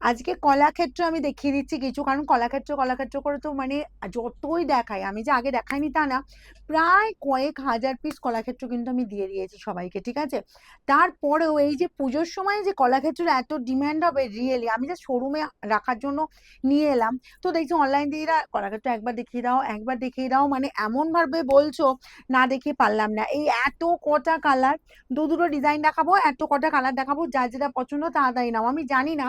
আজকে কলাক্ষেত্র আমি দেখিয়ে দিচ্ছি কিছু, কারণ কলাক্ষেত্র কলাক্ষেত্র করে তো মানে যতই দেখাই, আমি যে আগে দেখাইনি তা না, প্রায় কয়েক হাজার পিস কলাক্ষেত্র কিন্তু আমি দিয়ে দিয়েছি সবাইকে, ঠিক আছে? তারপরেও এই যে পুজোর সময় যে কলাক্ষেত্রের এত ডিম্যান্ড হবে রিয়েলি আমি যে শোরুমে রাখার জন্য নিয়ে এলাম। তো দেখছি অনলাইন দিদিরা কলাক্ষেত্র একবার দেখিয়ে দাও, একবার দেখিয়ে দাও মানে এমন ভাবে বলছো, না দেখিয়ে পারলাম না। এই এত কটা কালার দু দুটো ডিজাইন দেখাবো, এত কটা কালার দেখাবো, যার যেটা পছন্দ তাড়াতাড়ি নাও। আমি জানি না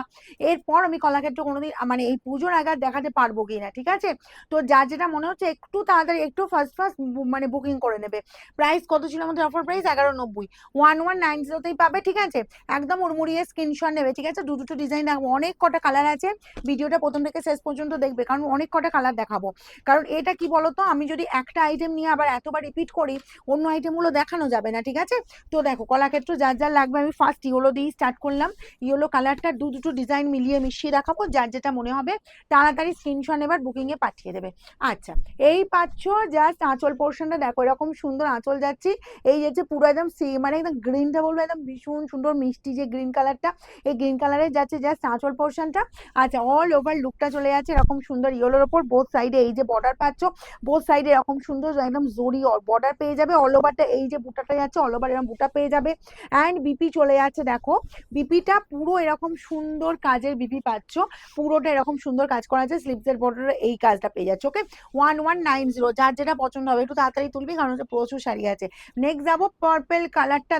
এরপর আমি কলাক্ষেত্র কোনোদিন মানে এই পুজোর আগে দেখাতে পারব কিনা ঠিক আছে? তো যার যেটা মনে হচ্ছে একটু তাড়াতাড়ি, একটু ফার্স্ট ফার্স্ট মানে বুকিং করে নেবে। প্রাইস কত ছিল আমাদের অফার প্রাইস এগারো নব্বই। ওয়ান ওয়ান নাইন জিরোতেই পাবে, ঠিক আছে? একদম উড়মুড়িয়ে স্ক্রিনশট নেবে, ঠিক আছে? দু দুটো ডিজাইন দেখাবো। অনেক কটা কালার আছে ভিডিওটা প্রথম থেকে শেষ পর্যন্ত দেখবে, কারণ অনেক কটা কালার দেখাবো। কারণ এটা কি বলতো? আমি যদি একটা আইটেম নিয়ে আবার এতবার রিপিট করি, অন্য আইটেমগুলো দেখানো যাবে না, ঠিক আছে? তো দেখো, কলাক্ষেত্র যার যার লাগবে, আমি ফার্স্ট ইয়েলো দিয়েই স্টার্ট করলাম। ইয়েলো কালারটা দু দুটো ডিজাইন মিলিয়ে মিশিয়ে দেখাবো, যার যেটা মনে হবে তাড়াতাড়ি স্ক্রিনশট এবার বুকিংয়ে পাঠিয়ে দেবে। আচ্ছা এই পাচ্ছ জাস্ট আঁচল পোর্শনটা দেখো এরকম সুন্দর আঁচল যাচ্ছি। এই যে পুরো একদম সে মানে একদম গ্রিনটা বলব, একদম ভীষণ সুন্দর মিষ্টি যে গ্রিন কালারটা এই গ্রিন কালারের যাচ্ছে জাস্ট আঁচল পোর্শনটা আচ্ছা অল ওভার লুকটা চলে যাচ্ছে এরকম সুন্দর ইয়েলোর ওপর বোথ সাইডে এই যে বর্ডার পাচ্ছ বোথ সাইডে এরকম সুন্দর একদম জরি বর্ডার পেয়ে যাবে। অল ওভারটা এই যে বুটাটা যাচ্ছে অল ওভার এরকম বুটা পেয়ে যাবে। অ্যান্ড বিপি চলে যাচ্ছে, দেখো। বিপিটা পুরো এরকম সুন্দর কাজের বিপি পাচ্ছ। পুরোটা এরকম সুন্দর কাজ করা আছে স্লিপসের বর্ডারে এই কাজটা পেয়ে যাচ্ছে okay one one nine zero যার যেটা পছন্দ হবে, একটু তাড়াতাড়ি তুলবি, কারণ প্রচুর শাড়ি আছে। নেক্সট যাব পার্পেল কালারটা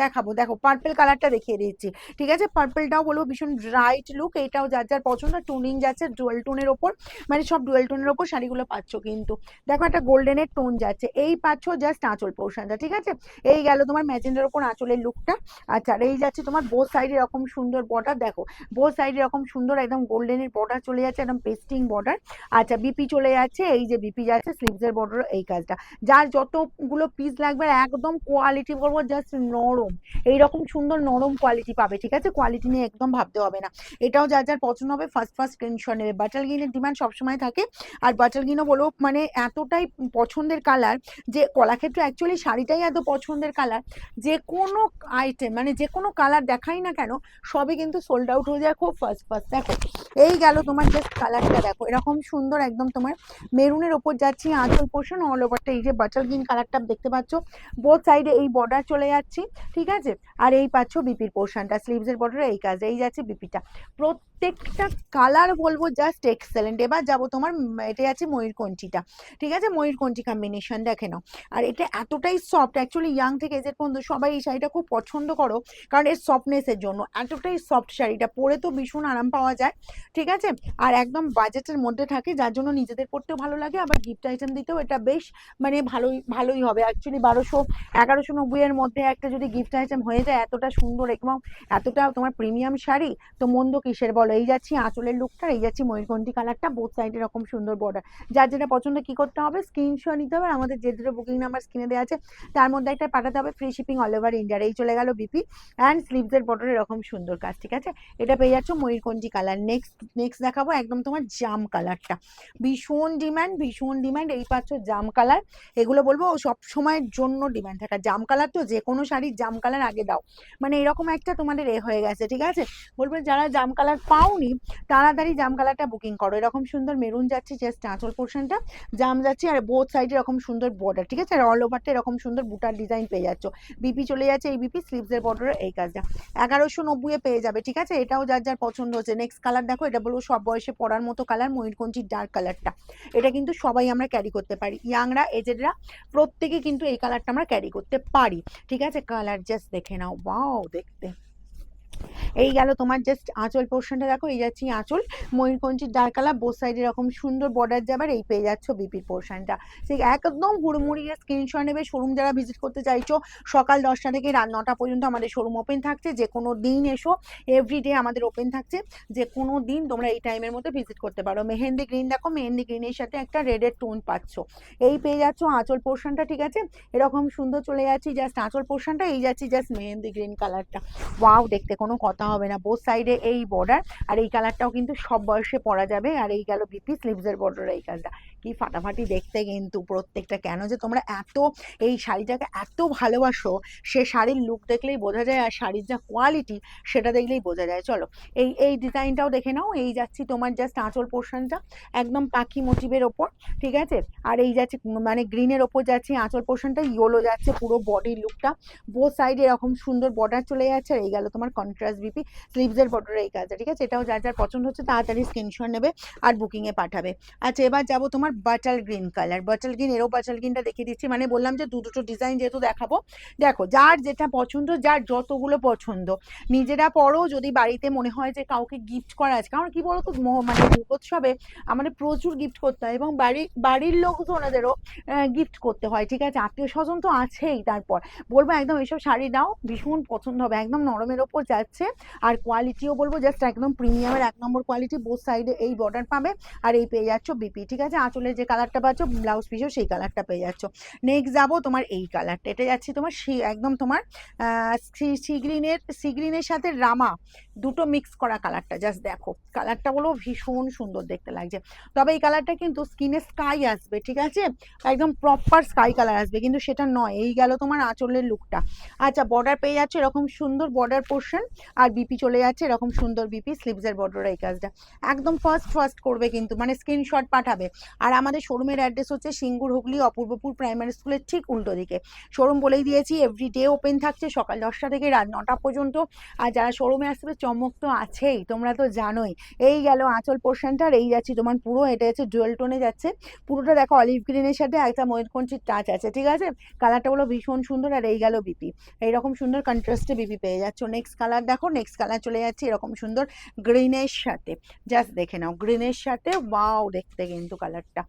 দেখাবো, দেখো পার্পেল কালারটা দেখিয়ে দিচ্ছি, ঠিক আছে? পার্পেলটাও বলব, ভীষণ ব্রাইট লুক এটাও যার যার পছন্দ টুনিং যাচ্ছে ডুয়েল টোনের ওপর মানে সব ডুয়েল টোনের ওপর শাড়িগুলো পাচ্ছ কিন্তু। দেখো, একটা গোল্ডেনের টোন যাচ্ছে, এই পাচ্ছ জাস্ট আঁচল পোর্শনটা ঠিক আছে? এই গেল তোমার ম্যাজেন্ডার ওপর আঁচলের লুকটা আচ্ছা এই যাচ্ছে তোমার বোথ সাইডে এরকম সুন্দর বর্ডার দেখো বোথ সাইডে এরকম সুন্দর একদম গোল্ডেনের বর্ডার চলে যাচ্ছে, একদম পেস্টিং বর্ডার আচ্ছা বিপি চলে যাচ্ছে, এই যে বিপি যাচ্ছে স্লিভসের বর্ডার এই কাজটা। যার যতগুলো পিস লাগবে, একদম কোয়ালিটি বলব জাস্ট নরম। এইরকম সুন্দর নরম কোয়ালিটি পাবে, ঠিক আছে? কোয়ালিটি নিয়ে একদম ভাবতে হবে না। এটাও যার যার পছন্দ হবে ফার্স্ট ফার্স্ট স্ক্রিনশট নেবে। বাটাল গিনের ডিমান্ড সবসময় থাকে। আর বাটাল গিনও বলো মানে এতটাই পছন্দের কালার যে কলাক্ষেত্রে অ্যাকচুয়ালি শাড়িটাই এত পছন্দের কালার যে কোনো আইটেম মানে যে কোনো কালার দেখাই না কেন, সবই কিন্তু সোল্ড আউট হয়ে যায়। খুব ফার্স্ট ফার্স্ট দেখো এই গেল তোমার জাস্ট কালারটা দেখো। এরকম সুন্দর একদম তোমার মেরুনের ওপর যাচ্ছি, আঁচল পোর্শন অল ওভারটা এই যে বাটার গ্রিন কালারটা দেখতে পাচ্ছ বোথ সাইডে এই বর্ডার চলে যাচ্ছি, ঠিক আছে? আর এই পাচ্ছ বিপির পোর্শনটা স্লিভসের বর্ডারে এই কাজ, এই যাচ্ছে বিপিটা প্রত্যেকটা কালার বলব জাস্ট এক্সেলেন্ট এবার যাব তোমার এটা আছে ময়ূরকঞ্চিটা ঠিক আছে? ময়ূরকঞ্চি কম্বিনেশন দেখে নাও। আর এটা এতটাই সফট অ্যাকচুয়ালি ইয়াং থেকে এজের পর্যন্ত সবাই এই শাড়িটা খুব পছন্দ করো, কারণ এর সফটনেসের জন্য। এতটাই সফট শাড়িটা। পরে তো ভীষণ আরাম পাওয়া যায়, ঠিক আছে? আর একদম বাজেটের মধ্যে থাকে, যার জন্য নিজেদের পড়তেও ভালো লাগে, আবার গিফট আইটেম দিতেও এটা বেশ মানে ভালোই ভালোই হবে। অ্যাকচুয়ালি বারোশো, এগারোশো নব্বইয়ের মধ্যে একটা যদি গিফট আইটেম হয়ে যায়, এতটা সুন্দর এবং এতটা তোমার প্রিমিয়াম শাড়ি, তো মন্দ কিসের বলো? এই যাচ্ছি আঁচলের লুকটা এই যাচ্ছি ময়ূরকণ্ঠী কালারটা বোথ সাইডে এরকম সুন্দর বর্ডার যার যেটা পছন্দ কি করতে হবে স্ক্রিনশট নিতে হবে আমাদের যে দুটো বুকিং নাম্বার স্ক্রিনে দেওয়া আছে, তার মধ্যে একটা পাঠাতে হবে ফ্রি শিপিং অল ওভার ইন্ডিয়ার এই চলে গেল বিপি অ্যান্ড স্লিভসের বর্ডার এরকম সুন্দর কাজ, ঠিক আছে? এটা পেয়ে যাচ্ছ ময়ূরকণ্ঠী কালার নেক্সট নেক্সট দেখাবো একদম তোমার জাম কালারটা ভীষণ ডিম্যান্ড ভীষণ ডিমান্ড এই পাচ্ছ জাম কালার এগুলো বলব সব সময়ের জন্য ডিমান্ড থাকা। জাম কালার তো যে কোনো শাড়ির জাম কালার আগে দাও। মানে এরকম একটা তোমাদের এ হয়ে গেছে, ঠিক আছে? বলব যারা জাম কালার পাওনি, তাড়াতাড়ি জাম কালারটা বুকিং করো। এরকম সুন্দর মেরুন যাচ্ছে জাস্ট আঁচল পোর্শনটা জাম যাচ্ছে আর বোথ সাইডে এরকম সুন্দর বর্ডার ঠিক আছে? আর অল ওভারটা এরকম সুন্দর বুটার ডিজাইন পেয়ে যাচ্ছ। বিপি চলে যাচ্ছে এই বিপি স্লিভসের বর্ডারের এই কাজটা। এগারোশো নব্বইয়ে পেয়ে যাবে, ঠিক আছে? এটাও যার যার পছন্দ হচ্ছে। নেক্সট কালার দেখো, এটা বলব সব বয়সে পরার মতো কালার ময়ূরকঞ্চির ডার্ক কালারটা এটা কিন্তু সবাই আমরা ক্যারি করতে পারি। ইয়াংরা, এজেডরা, প্রত্যেকে কিন্তু এই কালারটা আমরা ক্যারি করতে পারি। ঠিক আছে কালার জাস্ট দেখে নাও। বাও দেখতে। এই গেল তোমার জাস্ট আঁচল পোর্শনটা দেখো, এই যাচ্ছি আঁচল। ময়ূরকঞ্চির কালার বোথ সাইডে এরকম সুন্দর বর্ডার যাবার, এই পেয়ে যাচ্ছ বিপির পোর্শনটা সেই একদম হুড়মুড়িয়ে স্ক্রিনশট নেবে শোরুম যারা ভিজিট করতে চাইছো, সকাল দশটা থেকে রাত নটা পর্যন্ত আমাদের শোরুম ওপেন থাকছে। যে কোনো দিন এসো এভরিডে আমাদের ওপেন থাকছে। যে কোনো দিন তোমরা এই টাইমের মধ্যে ভিজিট করতে পারো। মেহেন্দি গ্রিন দেখো, মেহেন্দি গ্রিনের সাথে একটা রেডের টোন পাচ্ছ। এই পেয়ে যাচ্ছ আঁচল পোর্শনটা ঠিক আছে? এরকম সুন্দর চলে যাচ্ছি জাস্ট আঁচল পোর্শনটা এই যাচ্ছি জাস্ট মেহেন্দি গ্রিন কালারটা ওয়াও দেখতে কোনো কথা হবে না বোথ সাইডে এই বর্ডার আর এই কালারটাও কিন্তু সব বয়সে পরা যাবে। আর এই গেল বিপি স্লিভসের বর্ডার এই কাজটা কি ফাটাফাটি দেখতে কিন্তু প্রত্যেকটা কেন যে তোমরা এত এই শাড়িটাকে এত ভালোবাসো, সে শাড়ির লুক দেখলেই বোঝা যায় আর শাড়ির যা কোয়ালিটি সেটা দেখলেই বোঝা যায়। চলো, এই এই ডিজাইনটাও দেখে নাও, এই যাচ্ছি তোমার জাস্ট আঁচল পোর্শনটা একদম পাখি মোটিভের ওপর, ঠিক আছে? আর এই যাচ্ছে মানে গ্রিনের ওপর যাচ্ছে, আঁচল পোর্শনটা ইয়েলো যাচ্ছে পুরো বডির লুকটা বো সাইডে এরকম সুন্দর বর্ডার চলে যাচ্ছে আর এই গেল তোমার কন্ট্রাস্ট বিপি স্লিভসের বর্ডার এই কাজটা, ঠিক আছে? এটাও যার যার পছন্দ হচ্ছে তাড়াতাড়ি স্ক্রিনশট নেবে আর বুকিংয়ে পাঠাবে। আচ্ছা এবার যাব তোমার bottle green colour bottle green এরও বাটাল গ্রিনটা দেখিয়ে দিচ্ছি। মানে বললাম যে দু দুটো ডিজাইন যেহেতু দেখাবো। দেখো, যার যেটা পছন্দ, যার যতগুলো পছন্দ। নিজেরা পরও যদি বাড়িতে মনে হয় যে কাউকে গিফট করা আছে। কারণ কি বলতো? মানে দুর্গোৎসবে আমাদের প্রচুর গিফট করতে হয় এবং বাড়ি, বাড়ির লোকজনেদেরও গিফট করতে হয়, ঠিক আছে? আত্মীয় স্বজন তো আছেই তারপর। বলব একদম এইসব শাড়ি নাও, ভীষণ পছন্দ হবে। একদম নরমের ওপর যাচ্ছে। আর কোয়ালিটিও বলব জাস্ট একদম প্রিমিয়ামের এক নম্বর কোয়ালিটি বোথ সাইডে এই বর্ডার পাবে। আর এই পেয়ে যাচ্ছ বিপি ঠিক আছে? আঁচলের যে কালারটা পাচ্ছ ব্লাউজ পিসেও সেই কালারটা পেয়ে যাচ্ছ। নেক্সট যাব তোমার এই কালারটা এটা যাচ্ছে তোমার একদম তোমার সি সিগ্রিনের সিগ্রিনের সাথে রামা। দুটো মিক্স করা কালারটা জাস্ট দেখো। কালারটা বলো, ভীষণ সুন্দর দেখতে লাগছে। তবে এই কালারটা কিন্তু স্কিনে স্কাই আসবে, ঠিক আছে? একদম প্রপার স্কাই কালার আসবে, কিন্তু সেটা নয়, এই গেল তোমার আঁচলের লুকটা আচ্ছা বর্ডার পেয়ে যাচ্ছে এরকম সুন্দর বর্ডার পোর্শন আর বিপি চলে যাচ্ছে এরকম সুন্দর বিপি স্লিভসের বর্ডার এই কাজটা। একদম ফার্স্ট ফার্স্ট করবে কিন্তু মানে স্ক্রিনশট পাঠাবে। আর আমাদের শোরুমের অ্যাড্রেস হচ্ছে সিঙ্গুর হুগলি, অপূর্বপুর প্রাইমারি স্কুলের ঠিক উল্টো দিকে। শোরুম বলেই দিয়েছি এভরি ডে ওপেন থাকছে সকাল দশটা থেকে রাত নটা পর্যন্ত। আর যারা শোরুমে আসবে চমক তো আছেই, তোমরা তো জানোই। এই গেল আঁচল পোর্শনটা আর এই যাচ্ছি, তোমার পুরো এটা হচ্ছে ডুয়েল টোনে যাচ্ছে। পুরোটা দেখো অলিভ গ্রিনের সাথে একটা ময়ূরকঞ্চির টাচ আছে, ঠিক আছে? কালারটা হলো ভীষণ সুন্দর আর এই গেল বিপি এইরকম সুন্দর কন্ট্রাস্টে বিপি পেয়ে যাচ্ছ। নেক্সট কালার দেখো নেক্সট কালার চলে যাচ্ছে এরকম সুন্দর গ্রিনের সাথে। জাস্ট দেখে নাও গ্রিনের সাথে ওয়াও দেখতে কিন্তু কালারটা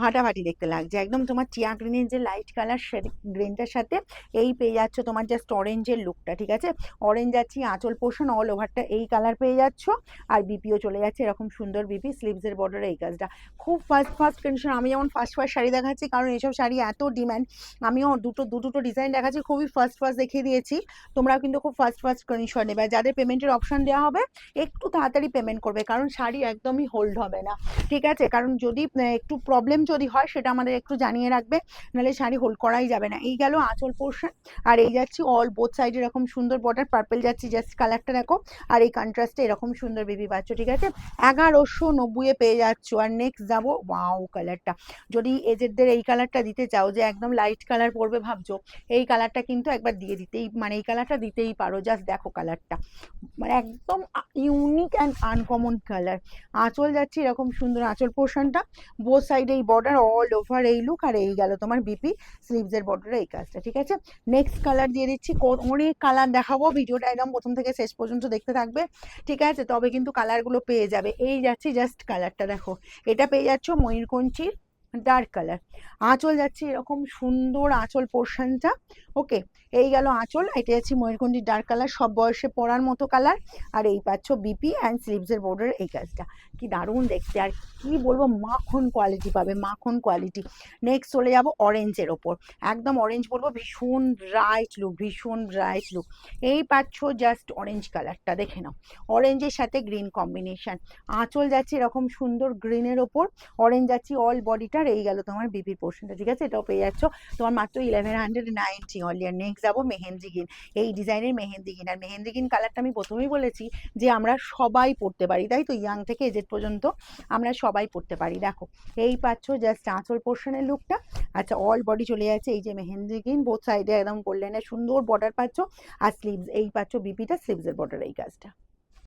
ফাটাফাটি দেখতে লাগছে। একদম তোমার চিয়া গ্রিনের যে লাইট কালার সে গ্রিনটার সাথে এই পেয়ে যাচ্ছ তোমার জাস্ট অরেঞ্জের লুকটা ঠিক আছে? অরেঞ্জ যাচ্ছি, আঁচল পোষণ অল ওভারটা এই কালার পেয়ে যাচ্ছ। আর বিপিও চলে যাচ্ছে এরকম সুন্দর বিপি স্লিভসের বর্ডারে এই কাজটা। খুব ফার্স্ট ফার্স্ট কন্ডিশন আমি যেমন ফার্স্ট ফার্স্ট শাড়ি দেখাচ্ছি, কারণ এইসব শাড়ি এত ডিম্যান্ড আমিও দুটো দু দুটো ডিজাইন দেখাচ্ছি, খুবই ফার্স্ট ফার্স্ট দেখিয়ে দিয়েছি। তোমরাও কিন্তু খুব ফার্স্ট ফার্স্ট কন্ডিশন নেবে। যাদের পেমেন্টের অপশান দেওয়া হবে, একটু তাড়াতাড়ি পেমেন্ট করবে, কারণ শাড়ি একদমই হোল্ড হবে না। ঠিক আছে? কারণ যদি একটু প্রবলেম যদি হয় সেটা আমাদের একটু জানিয়ে রাখবে, নাহলে শাড়ি হোল্ড করাই যাবে না। এই গেল আঁচল পোর্শন আর এই যাচ্ছি অল বোথ সাইড এরকম সুন্দর বর্ডার পার্পেল যাচ্ছি জাস্ট কালারটা দেখো, আর এই কন্ট্রাস্টে এরকম সুন্দর বেবি পাচ্ছ, ঠিক আছে? এগারোশো নব্বইয়ে পেয়ে যাচ্ছ, আর নেক্সট যাব ওয়াও কালারটা যদি এজেডদের এই কালারটা দিতে চাও, যে একদম লাইট কালার পরবে ভাবছ, এই কালারটা কিন্তু একবার দিয়ে দিতেই মানে এই কালারটা দিতেই পারো জাস্ট দেখো কালারটা মানে একদম ইউনিক অ্যান্ড আনকমন কালার আঁচল যাচ্ছে এরকম সুন্দর আঁচল পোর্শনটা বোথ সাইডে এই বর্ডার অল ওভার এই লুক আর এই গেল তোমার বিপি স্লিভসের বর্ডারে এই কাজটা, ঠিক আছে? নেক্সট কালার দিয়ে দিচ্ছি অনেক কালার দেখাবো, ভিডিওটা একদম প্রথম থেকে শেষ পর্যন্ত দেখতে থাকবে, ঠিক আছে? তবে কিন্তু কালারগুলো পেয়ে যাবে। এই যাচ্ছি জাস্ট কালারটা দেখো। এটা পেয়ে যাচ্ছ ময়ূরকঞ্চির ডার্ক কালার আঁচল যাচ্ছে এরকম সুন্দর আঁচল পোর্শনটা ওকে এই গেল আঁচল, এটা যাচ্ছে ময়ূরকঞ্চির ডার্ক কালার সব বয়সে পরার মতো কালার আর এই পাচ্ছ বিপি অ্যান্ড স্লিভসের বর্ডার এই কাজটা। কি দারুণ দেখতে। আর কি বলব, মাখন কোয়ালিটি পাবে, মাখন কোয়ালিটি নেক্সট চলে যাব অরেঞ্জের ওপর। একদম অরেঞ্জ বলব, ভীষণ ব্রাইট লুক ভীষণ ব্রাইট লুক এই পাচ্ছ জাস্ট অরেঞ্জ কালারটা দেখে নাও। অরেঞ্জের সাথে গ্রিন কম্বিনেশন আঁচল যাচ্ছে এরকম সুন্দর গ্রিনের ওপর। অরেঞ্জ যাচ্ছে অল বডিটার এই গেল তোমার বিপির পোর্শনটা ঠিক আছে? এটাও পেয়ে যাচ্ছ। তোমার মাত্র eleven hundred ninety all year next যাব মেহেন্দি গ্রিন এই ডিজাইনের মেহেন্দি গ্রিন আর মেহেন্দি গিন কালারটা আমি প্রথমেই বলেছি যে আমরা সবাই পড়তে পারি, তাই তো? ইয়াং থেকে এজেড পর্যন্ত আমরা সবাই পড়তে পারি। দেখো, এই পাচ্ছ জাস্ট আঁচল পোর্শনের লুকটা আচ্ছা অল বডি চলে যাচ্ছে, এই যে মেহেন্দি গ্রিন বোথ সাইডে একদম করলেন সুন্দর বর্ডার পাচ্ছ। আর স্লিভস এই পাচ্ছ বিপিটা স্লিভসের বর্ডার এই কাজটা।